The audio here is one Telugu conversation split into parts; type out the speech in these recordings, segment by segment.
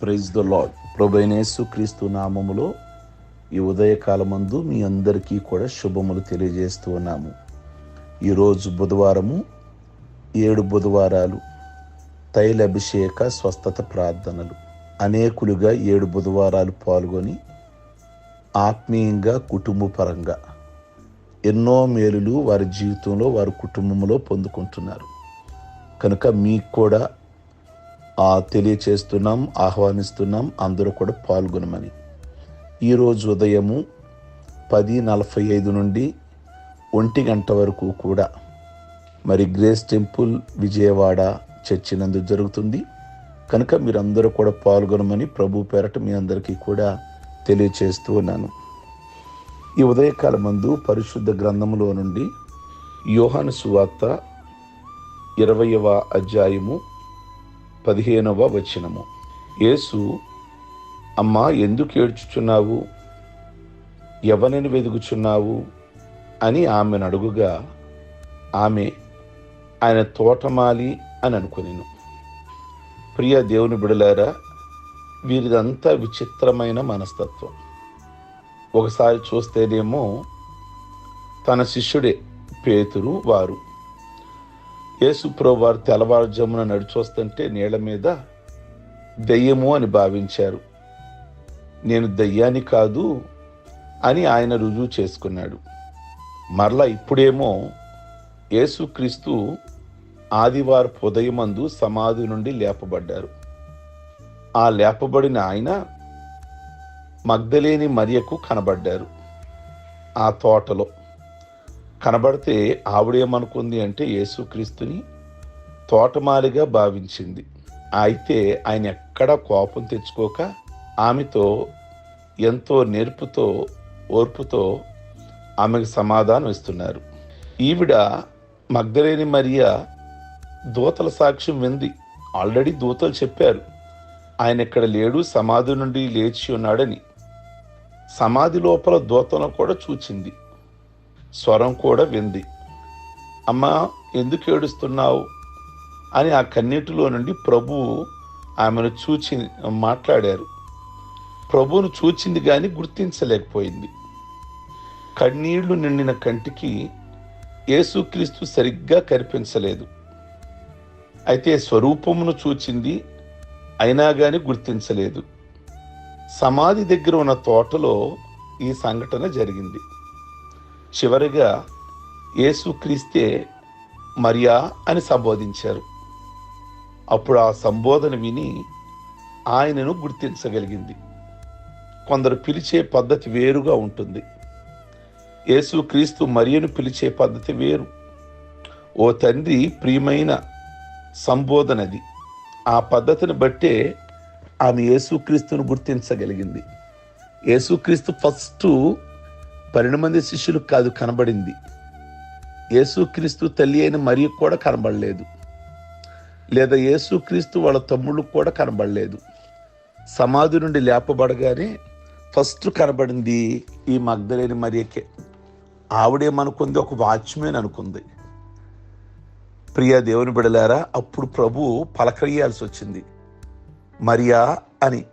ప్రైజ్ ద లాడ్ ప్రభైనేసు క్రీస్తు నామములో ఈ ఉదయకాలమందు మీ అందరికీ కూడా శుభములు తెలియజేస్తూ ఉన్నాము. ఈరోజు బుధవారము ఏడు బుధవారాలు తైల అభిషేక స్వస్థత ప్రార్థనలు. అనేకులుగా ఏడు బుధవారాలు పాల్గొని ఆత్మీయంగా కుటుంబపరంగా ఎన్నో మేలులు వారి జీవితంలో వారి కుటుంబంలో పొందుకుంటున్నారు. కనుక మీకు కూడా తెలియచేస్తున్నాం ఆహ్వానిస్తున్నాం అందరూ కూడా పాల్గొనమని. ఈరోజు ఉదయము పది నలభై ఐదు నుండి ఒంటి గంట వరకు కూడా మరి గ్రేస్ టెంపుల్ విజయవాడ చర్చి నందు జరుగుతుంది. కనుక మీరందరూ కూడా పాల్గొనమని ప్రభు పేరట మీ అందరికీ కూడా తెలియచేస్తూ ఉన్నాను. ఈ ఉదయకాల మందు పరిశుద్ధ గ్రంథములో నుండి యోహాను సువార్త ఇరవయవ అధ్యాయము పదిహేనవ వచనము. యేసు అమ్మా ఎందుకు ఏడ్చుచున్నావు? ఎవరిని వెదుగుచున్నావు అని ఆమెను అడుగుగా ఆమె ఆయన తోటమాలి అని అనుకునేను. ప్రియ దేవుని బిడలారా వీరిదంతా విచిత్రమైన మనస్తత్వం. ఒకసారి చూస్తేనేమో తన శిష్యుడే పేతురు వారు. యేసుప్రభు వారు తెల్లవారుజామున నడిచొస్తుంటే నీళ్ళ మీద దెయ్యము అని భావించారు. నేను దయ్యాన్ని కాదు అని ఆయన రుజువు చేసుకున్నాడు. మరలా ఇప్పుడేమో యేసుక్రీస్తు ఆదివారపు ఉదయమందు సమాధి నుండి లేపబడ్డారు. ఆ లేపబడిన ఆయన మగ్ధలేని మరియకు కనబడ్డారు. ఆ తోటలో కనబడితే ఆవిడేమనుకుంది అంటే యేసుక్రీస్తుని తోటమాలిగా భావించింది. అయితే ఆయన ఎక్కడా కోపం తెచ్చుకోక ఆమెతో ఎంతో నేర్పుతో ఓర్పుతో ఆమెకు సమాధానం ఇస్తున్నారు. ఈవిడ మగ్ధలేని మరియ దూతల సాక్ష్యం వింది. ఆల్రెడీ దూతలు చెప్పారు ఆయన ఇక్కడ లేడు సమాధి నుండి లేచి ఉన్నాడని. సమాధి లోపల దూతను కూడా చూచింది. స్వరం కూడా వింది. అమ్మా ఎందుకు ఏడుస్తున్నావు? అని ఆ కన్నీటిలో నుండి ప్రభువు ఆమెను చూచి మాట్లాడారు. ప్రభువును చూచింది కానీ గుర్తించలేకపోయింది. కన్నీళ్ళు నిండిన కంటికి యేసుక్రీస్తు సరిగ్గా కనిపించలేదు. అయితే స్వరూపమును చూచింది అయినా కానీ గుర్తించలేదు. సమాధి దగ్గర ఉన్న తోటలో ఈ సంఘటన జరిగింది. చివరిగా యేసుక్రీస్తే మరియా అని సంబోధించారు. అప్పుడు ఆ సంబోధన విని ఆయనను గుర్తించగలిగింది. కొందరు పిలిచే పద్ధతి వేరుగా ఉంటుంది. యేసుక్రీస్తు మరియను పిలిచే పద్ధతి వేరు. ఓ తండ్రి ప్రియమైన సంబోధనది. ఆ పద్ధతిని బట్టే ఆమె యేసుక్రీస్తును గుర్తించగలిగింది. యేసుక్రీస్తు ఫస్ట్ పన్నెండు మంది శిష్యులు కాదు కనబడింది. యేసుక్రీస్తు తల్లి అయిన మరియు కూడా కనబడలేదు. లేదా యేసుక్రీస్తు వాళ్ళ తమ్ముళ్ళు కూడా కనబడలేదు. సమాధి నుండి లేపబడగానే ఫస్ట్ కనబడింది ఈ మగ్ధలేని మరియకే. ఆవిడేమనుకుంది ఒక వాచ్మెన్ అనుకుంది. ప్రియ దేవుని బిడలారా అప్పుడు ప్రభు పలకరియాల్సి వచ్చింది. మరియా అని.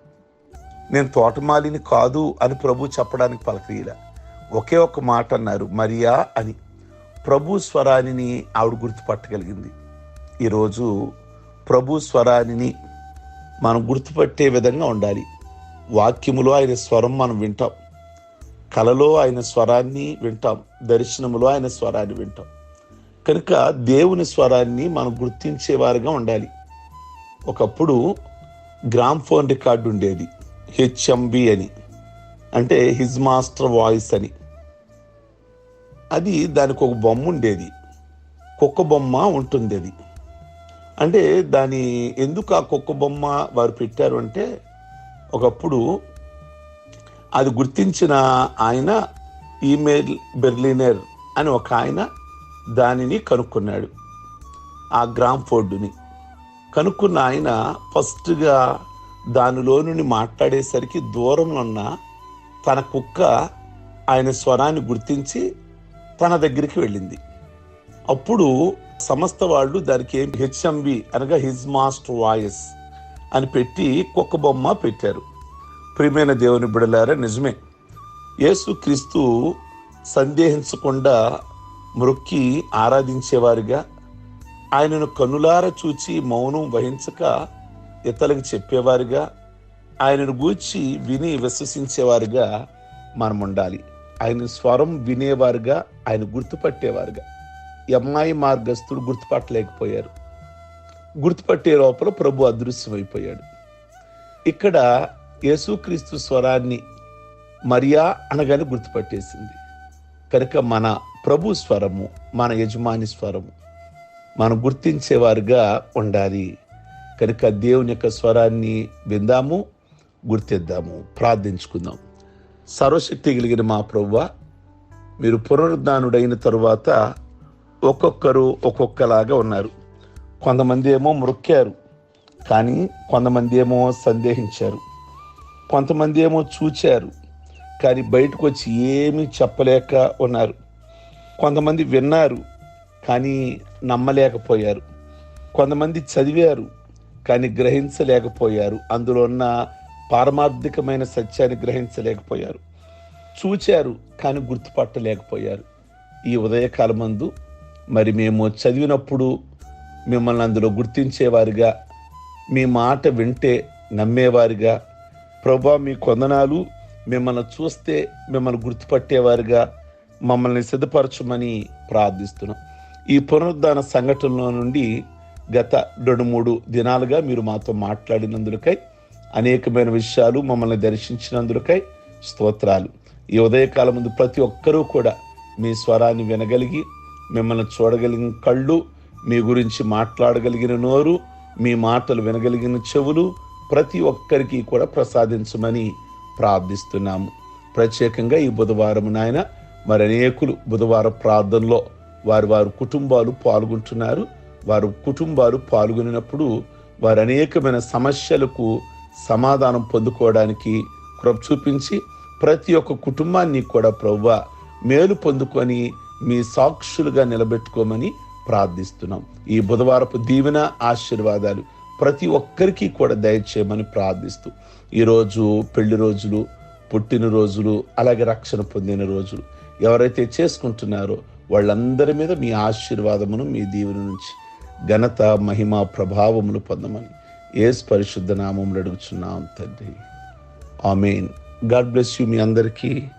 నేను తోటమాలిని కాదు అని ప్రభు చెప్పడానికి పలకరియలా. ఒకే ఒక మాట అన్నారు మరియా అని. ప్రభు స్వరానిని ఆవిడ గుర్తుపట్టగలిగింది. ఈరోజు ప్రభు స్వరానిని మనం గుర్తుపట్టే విధంగా ఉండాలి. వాక్యములో ఆయన స్వరం మనం వింటాం. కలలో ఆయన స్వరాన్ని వింటాం. దర్శనములో ఆయన స్వరాన్ని వింటాం. కనుక దేవుని స్వరాన్ని మనం గుర్తించేవారుగా ఉండాలి. ఒకప్పుడు గ్రామ్ ఫోన్ రికార్డు ఉండేది హెచ్ఎంబి అని. అంటే హిజ్ మాస్టర్ వాయిస్ అని. అది దానికి ఒక బొమ్మ ఉండేది. కుక్క బొమ్మ ఉంటుంది అది అంటే దాని ఎందుకు ఆ కుక్క బొమ్మ వారు పెట్టారు అంటే ఒకప్పుడు అది గుర్తించిన ఆయన ఈమెయిల్ బెర్లినర్ అని ఒక ఆయన దానిని కనుక్కున్నాడు. ఆ గ్రామ్ ఫోర్డుని కనుక్కున్న ఆయన ఫస్ట్గా దానిలో నుండి మాట్లాడేసరికి దూరంలో ఉన్న తన కుక్క ఆయన స్వరాన్ని గుర్తించి తన దగ్గరికి వెళ్ళింది. అప్పుడు సమస్త వాళ్ళు దానికి ఏం హెచ్ఎంవి అనగా హిజ్ మాస్టర్ వాయిస్ అని పెట్టి కుక్క బొమ్మ పెట్టారు. ప్రియమైన దేవుని బిడలారా నిజమే. యేసుక్రీస్తు సందేహించకుండా మృక్కి ఆరాధించేవారుగా ఆయనను కనులార చూచి మౌనం వహించక ఇతరులకు చెప్పేవారుగా ఆయనను గూర్చి విని విశ్వసించేవారుగా మనం ఉండాలి ఆయన స్వరం వినేవారుగా ఆయన గుర్తుపట్టేవారుగా. అమ్మాయి మార్గస్థుడు గుర్తుపట్టలేకపోయారు. గుర్తుపట్టే లోపల ప్రభు అదృశ్యమైపోయాడు. ఇక్కడ యేసుక్రీస్తు స్వరాన్ని మరియా అనగానే గుర్తుపట్టేసింది. కనుక మన ప్రభు స్వరము మన యజమాని స్వరము మనం గుర్తించేవారుగా ఉండాలి. కనుక దేవుని యొక్క స్వరాన్ని విందాము గుర్తిద్దాము ప్రార్థించుకుందాము. సర్వశక్తి కలిగిన మా ప్రభువ మీరు పునరుద్ధానుడైన తరువాత ఒక్కొక్కరు ఒక్కొక్కలాగా ఉన్నారు. కొంతమంది ఏమో మృక్కారు కానీ కొంతమంది ఏమో సందేహించారు. కొంతమంది ఏమో చూచారు కానీ బయటకు వచ్చి ఏమీ చెప్పలేక ఉన్నారు. కొంతమంది విన్నారు కానీ నమ్మలేకపోయారు. కొంతమంది చదివారు కానీ గ్రహించలేకపోయారు. అందులో ఉన్న పారమార్థికమైన సత్యాన్ని గ్రహించలేకపోయారు. చూచారు కానీ గుర్తుపట్టలేకపోయారు. ఈ ఉదయకాలమందు మరి మేము చదివినప్పుడు మిమ్మల్ని అందులో గుర్తించేవారుగా మీ మాట వింటే నమ్మేవారుగా ప్రభా మీ కొందనాలు మిమ్మల్ని చూస్తే మిమ్మల్ని గుర్తుపట్టేవారుగా మమ్మల్ని సిద్ధపరచమని ప్రార్థిస్తున్నాం. ఈ పునరుద్ధాన సంఘటనలో నుండి గత రెండు మూడు దినాలుగా మీరు మాతో మాట్లాడినందులకై అనేకమైన విషయాలు మమ్మల్ని దర్శించినందుకై స్తోత్రాలు. ఈ ఉదయకాలం ముందు ప్రతి ఒక్కరూ కూడా మీ స్వరాన్ని వినగలిగి మిమ్మల్ని చూడగలిగిన కళ్ళు మీ గురించి మాట్లాడగలిగిన నోరు మీ మాటలు వినగలిగిన చెవులు ప్రతి ఒక్కరికి కూడా ప్రసాదించమని ప్రార్థిస్తున్నాము. ప్రత్యేకంగా ఈ బుధవారం నాయన మరి అనేకులు బుధవార ప్రార్థనలో వారి వారు కుటుంబాలు పాల్గొంటున్నారు. వారు కుటుంబాలు పాల్గొనినప్పుడు వారు అనేకమైన సమస్యలకు సమాధానం పొందుకోవడానికి కృప చూపించి ప్రతి ఒక్క కుటుంబాన్ని కూడా ప్రవ్వ మేలు పొందుకొని మీ సాక్షులుగా నిలబెట్టుకోమని ప్రార్థిస్తున్నాం. ఈ బుధవారపు దీవెన ఆశీర్వాదాలు ప్రతి ఒక్కరికి కూడా దయచేయమని ప్రార్థిస్తూ ఈరోజు పెళ్ళి రోజులు పుట్టినరోజులు అలాగే రక్షణ పొందిన రోజులు ఎవరైతే చేసుకుంటున్నారో వాళ్ళందరి మీద మీ ఆశీర్వాదమును మీ దీవెన నుంచి ఘనత మహిమ ప్రభావములు పొందమని ఏసు పరిశుద్ధ నామములు అడుగుచున్నాం తండ్రి. ఆమెన్. గాడ్ బ్లెస్ యూ మీ అందరికీ.